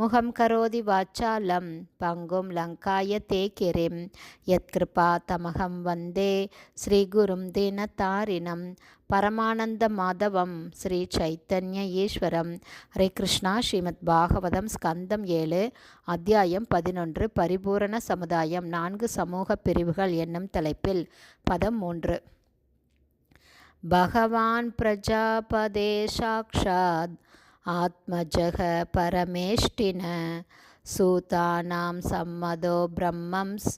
முகம் கரோதி வாச்சாலம் பங்கும் லங்காய தே கிரிம் யத்கிருபா தமகம் வந்தே ஸ்ரீகுரும் தினதாரிணம் பரமானந்த மாதவம் ஸ்ரீ சைத்தன்ய ஈஸ்வரம். ஹரே கிருஷ்ணா ஸ்ரீமத் பாகவதம் ஸ்கந்தம் ஏழு அத்தியாயம் பதினொன்று பரிபூரண சமுதாயம் நான்கு சமூக பிரிவுகள் என்னும் தலைப்பில் பதம் மூன்று. பகவான் பிரஜாபதே சாக்ஷாத். ஆத்மஜக பரமேஷ்டின சூதானாம் சம்மதோ பிரம்மம்ஸ்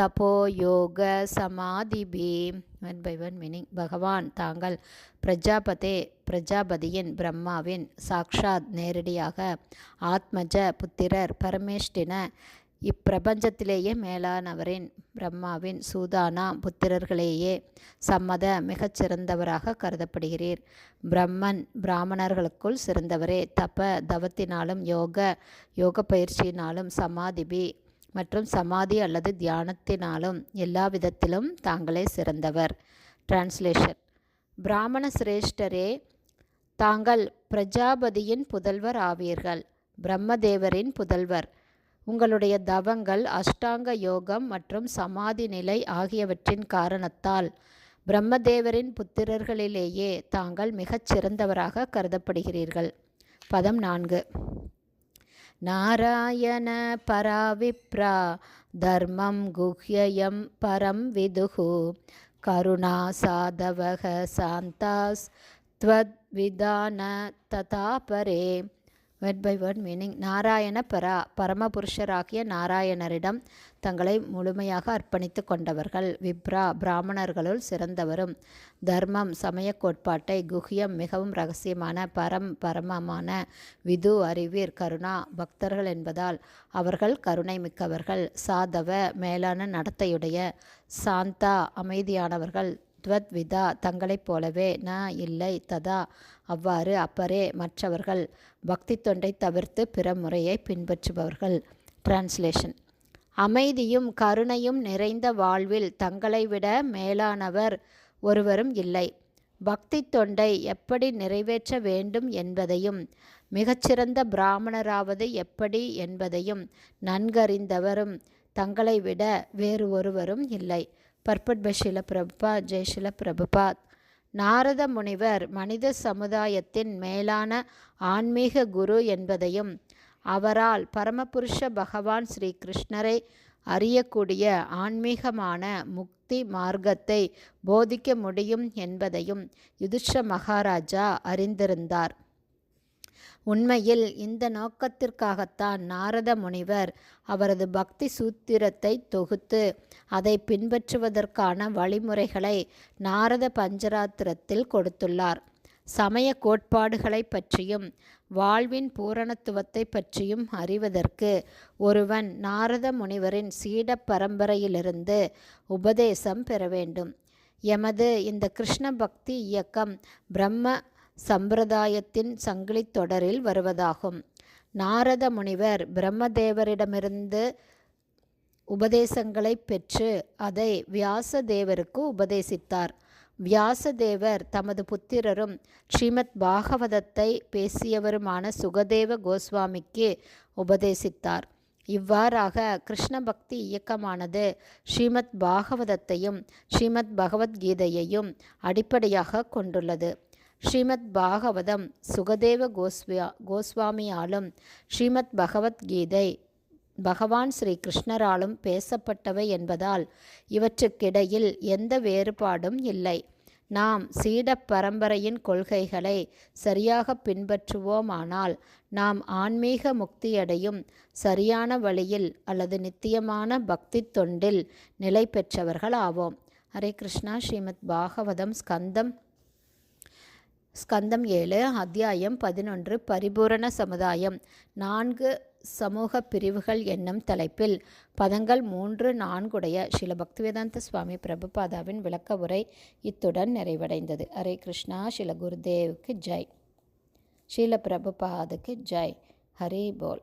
தபோ யோக சமாதிபி. ஒன் பை ஒன் மீனிங் பகவான் தாங்கள் பிரஜாபதே பிரஜாபதியின் பிரம்மாவின் சாக்ஷாத் நேரடியாக ஆத்மஜ புத்திரர் பரமேஷ்டின இப்பிரபஞ்சத்திலேயே மேலானவரின் பிரம்மாவின் சூதானா புத்திரர்களேயே சம்மத மிகச்சிறந்தவராக கருதப்படுகிறீர். பிரம்மன் பிராமணர்களுக்குள் சிறந்தவரே. தப தவத்தினாலும் யோக யோக பயிற்சியினாலும் சமாதிபி மற்றும் சமாதி அல்லது தியானத்தினாலும் எல்லா விதத்திலும் தாங்களே சிறந்தவர். டிரான்ஸ்லேஷன் பிராமண சிரேஷ்டரே தாங்கள் பிரஜாபதியின் புதல்வர் ஆவீர்கள். பிரம்மதேவரின் புதல்வர். உங்களுடைய தவங்கள் அஷ்டாங்க யோகம் மற்றும் சமாதி நிலை ஆகியவற்றின் காரணத்தால் பிரம்மதேவரின் புத்திரர்களிலேயே தாங்கள் மிகச் சிறந்தவராக கருதப்படுகிறீர்கள். பதம் நான்கு. நாராயண பராவிப்ரா தர்மம் குஹ்யம் பரம் விதுகு கருணா சாதவக சாந்தாஸ் த்வத் விதான ததாபரே. Word by word meaning Narayana பரா பரமபுருஷராகிய நாராயணரிடம் தங்களை முழுமையாக அர்ப்பணித்து கொண்டவர்கள். விப்ரா பிராமணர்களுள் சிறந்தவரும். தர்மம் சமய கோட்பாட்டை குஹ்யம் மிகவும் ரகசியமான பரம் பரமமான விது அறிவீர் கருணா பக்தர்கள் என்பதால் அவர்கள் கருணை மிக்கவர்கள். சாதவ மேலான நடத்தையுடைய சாந்தா அமைதியானவர்கள். துவத்விதா தங்களைப் போலவே ந இல்லை ததா. அவ்வாறு அப்பரே மற்றவர்கள் பக்தி தொண்டை தவிர்த்து பிற முறையை பின்பற்றுபவர்கள். டிரான்ஸ்லேஷன் அமைதியும் கருணையும் நிறைந்த வாழ்வில் தங்களை விட மேலானவர் ஒருவரும் இல்லை. பக்தி தொண்டை எப்படி நிறைவேற்ற வேண்டும் என்பதையும் மிகச்சிறந்த பிராமணராவது எப்படி என்பதையும் நன்கறிந்தவரும் தங்களை விட வேறு ஒருவரும் இல்லை. பர்பட்பஷில பிரபா பிரபுபாத் ஜெய்ஷில பிரபுபாத். நாரத முனிவர் மனித சமுதாயத்தின் மேலான ஆன்மீக குரு என்பதையும் அவரால் பரமபுருஷ பகவான் ஸ்ரீ கிருஷ்ணரை அறியக்கூடிய ஆன்மீகமான முக்தி மார்க்கத்தை போதிக்க முடியும் என்பதையும் யுதிஷ மகாராஜா அறிந்திருந்தார். உண்மையில் இந்த நோக்கத்திற்காகத்தான் நாரத முனிவர் அவரது பக்தி சூத்திரத்தை தொகுத்து அதை பின்பற்றுவதற்கான வழிமுறைகளை நாரத பஞ்சராத்திரத்தில் கொடுத்துள்ளார். சமய கோட்பாடுகளை பற்றியும் வாழ்வின் பூரணத்துவத்தை பற்றியும் அறிவதற்கு ஒருவன் நாரத முனிவரின் சீட பரம்பரையிலிருந்து உபதேசம் பெற வேண்டும். எமது இந்த கிருஷ்ண பக்தி இயக்கம் பிரம்ம சம்பிரதாயத்தின் சங்கிலி தொடரில் வருவதாகும். நாரத முனிவர் பிரம்மதேவரிடமிருந்து உபதேசங்களை பெற்று அதை வியாசதேவருக்கு உபதேசித்தார். வியாசதேவர் தமது புத்திரரும் ஸ்ரீமத் பாகவதத்தை பேசியவருமான சுகதேவ கோஸ்வாமிக்கு உபதேசித்தார். இவ்வாறாக கிருஷ்ண பக்தி இயக்கமானது ஸ்ரீமத் பாகவதத்தையும் ஸ்ரீமத் பகவத்கீதையையும் அடிப்படையாக கொண்டுள்ளது. ஸ்ரீமத் பாகவதம் சுகதேவ கோஸ்வியா கோஸ்வாமியாலும் ஸ்ரீமத் பகவத்கீதை பகவான் ஸ்ரீ கிருஷ்ணராலும் பேசப்பட்டவை என்பதால் இவற்றுக்கிடையில் எந்த வேறுபாடும் இல்லை. நாம் சீட பரம்பரையின் கொள்கைகளை சரியாக பின்பற்றுவோமானால் நாம் ஆன்மீக முக்தியடையும் சரியான வழியில் அல்லது நித்தியமான பக்தி தொண்டில் நிலை பெற்றவர்கள் ஆவோம் ஹரே கிருஷ்ணா. ஸ்ரீமத் பாகவதம் ஸ்கந்தம் ஸ்கந்தம் ஏழு அத்தியாயம் பதினொன்று பரிபூரண சமுதாயம். நான்கு சமூக பிரிவுகள் என்னும் தலைப்பில் பதங்கள் மூன்று நான்குடைய ஸ்ரீல பக்திவேதாந்த சுவாமி பிரபுபாதாவின் விளக்க உரை இத்துடன் நிறைவடைந்தது. ஹரே கிருஷ்ணா ஸ்ரீல குருதேவுக்கு ஜெய். ஸ்ரீல பிரபுபாதுக்கு ஜெய். ஹரி போல்.